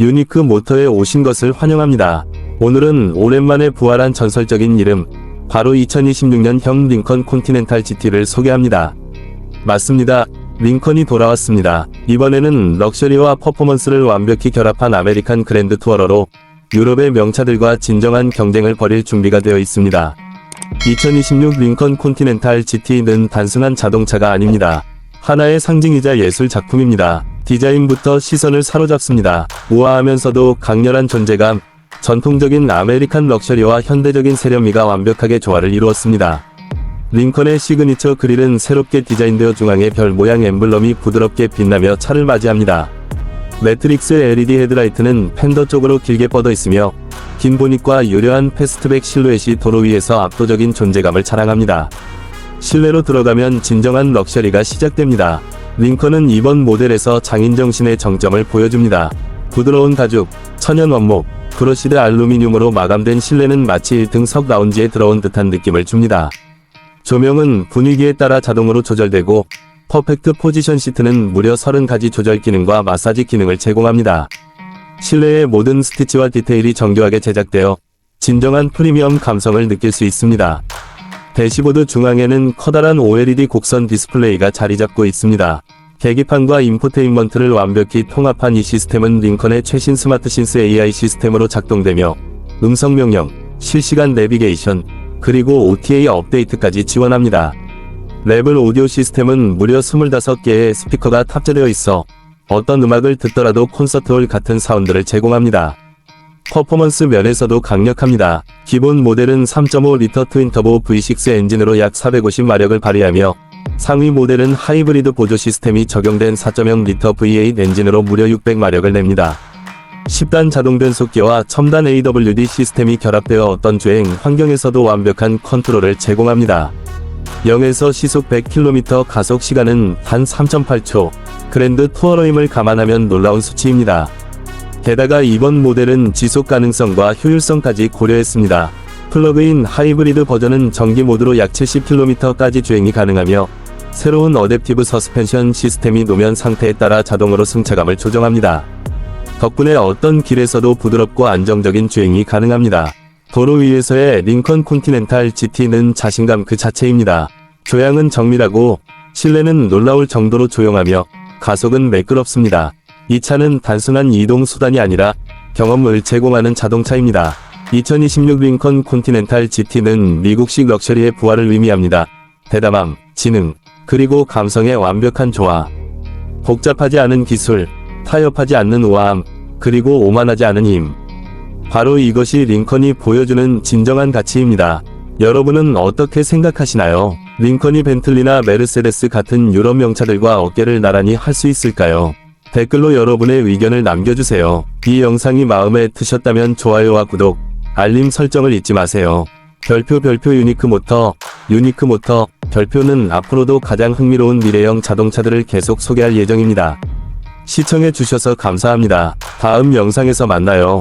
유니크 모터에 오신 것을 환영합니다. 오늘은 오랜만에 부활한 전설적인 이름, 바로 2026년형 링컨 콘티넨탈 GT를 소개합니다. 맞습니다. 링컨이 돌아왔습니다. 이번에는 럭셔리와 퍼포먼스를 완벽히 결합한 아메리칸 그랜드 투어러로 유럽의 명차들과 진정한 경쟁을 벌일 준비가 되어 있습니다. 2026 링컨 콘티넨탈 GT는 단순한 자동차가 아닙니다. 하나의 상징이자 예술 작품입니다. 디자인부터 시선을 사로잡습니다. 우아하면서도 강렬한 존재감, 전통적인 아메리칸 럭셔리와 현대적인 세련미가 완벽하게 조화를 이루었습니다. 링컨의 시그니처 그릴은 새롭게 디자인되어 중앙에 별 모양 엠블럼이 부드럽게 빛나며 차를 맞이합니다. 매트릭스 LED 헤드라이트는 팬더 쪽으로 길게 뻗어 있으며 긴 보닛과 유려한 패스트백 실루엣이 도로 위에서 압도적인 존재감을 자랑합니다. 실내로 들어가면 진정한 럭셔리가 시작됩니다. 링컨은 이번 모델에서 장인정신의 정점을 보여줍니다. 부드러운 가죽, 천연 원목, 브러시드 알루미늄으로 마감된 실내는 마치 1등석 라운지에 들어온 듯한 느낌을 줍니다. 조명은 분위기에 따라 자동으로 조절되고 퍼펙트 포지션 시트는 무려 30가지 조절 기능과 마사지 기능을 제공합니다. 실내의 모든 스티치와 디테일이 정교하게 제작되어 진정한 프리미엄 감성을 느낄 수 있습니다. 대시보드 중앙에는 커다란 OLED 곡선 디스플레이가 자리 잡고 있습니다. 계기판과 인포테인먼트를 완벽히 통합한 이 시스템은 링컨의 최신 스마트 신스 AI 시스템으로 작동되며 음성 명령, 실시간 내비게이션, 그리고 OTA 업데이트까지 지원합니다. 랩을 오디오 시스템은 무려 25개의 스피커가 탑재되어 있어 어떤 음악을 듣더라도 콘서트홀 같은 사운드를 제공합니다. 퍼포먼스 면에서도 강력합니다. 기본 모델은 3.5리터 트윈터보 V6 엔진으로 약 450마력을 발휘하며 상위 모델은 하이브리드 보조 시스템이 적용된 4.0리터 V8 엔진으로 무려 600마력을 냅니다. 10단 자동 변속기와 첨단 AWD 시스템이 결합되어 어떤 주행 환경에서도 완벽한 컨트롤을 제공합니다. 0에서 시속 100km 가속 시간은 단 3.8초, 그랜드 투어러임을 감안하면 놀라운 수치입니다. 게다가 이번 모델은 지속 가능성과 효율성까지 고려했습니다. 플러그인 하이브리드 버전은 전기 모드로 약 70km까지 주행이 가능하며 새로운 어댑티브 서스펜션 시스템이 노면 상태에 따라 자동으로 승차감을 조정합니다. 덕분에 어떤 길에서도 부드럽고 안정적인 주행이 가능합니다. 도로 위에서의 링컨 콘티넨탈 GT는 자신감 그 자체입니다. 조향은 정밀하고 실내는 놀라울 정도로 조용하며 가속은 매끄럽습니다. 이 차는 단순한 이동 수단이 아니라 경험을 제공하는 자동차입니다. 2026 링컨 콘티넨탈 GT는 미국식 럭셔리의 부활을 의미합니다. 대담함, 지능, 그리고 감성의 완벽한 조화. 복잡하지 않은 기술, 타협하지 않는 우아함, 그리고 오만하지 않은 힘. 바로 이것이 링컨이 보여주는 진정한 가치입니다. 여러분은 어떻게 생각하시나요? 링컨이 벤틀리나 메르세데스 같은 유럽 명차들과 어깨를 나란히 할 수 있을까요? 댓글로 여러분의 의견을 남겨주세요. 이 영상이 마음에 드셨다면 좋아요와 구독, 알림 설정을 잊지 마세요. 별표 별표 유니크 모터, 유니크 모터, 별표는 앞으로도 가장 흥미로운 미래형 자동차들을 계속 소개할 예정입니다. 시청해주셔서 감사합니다. 다음 영상에서 만나요.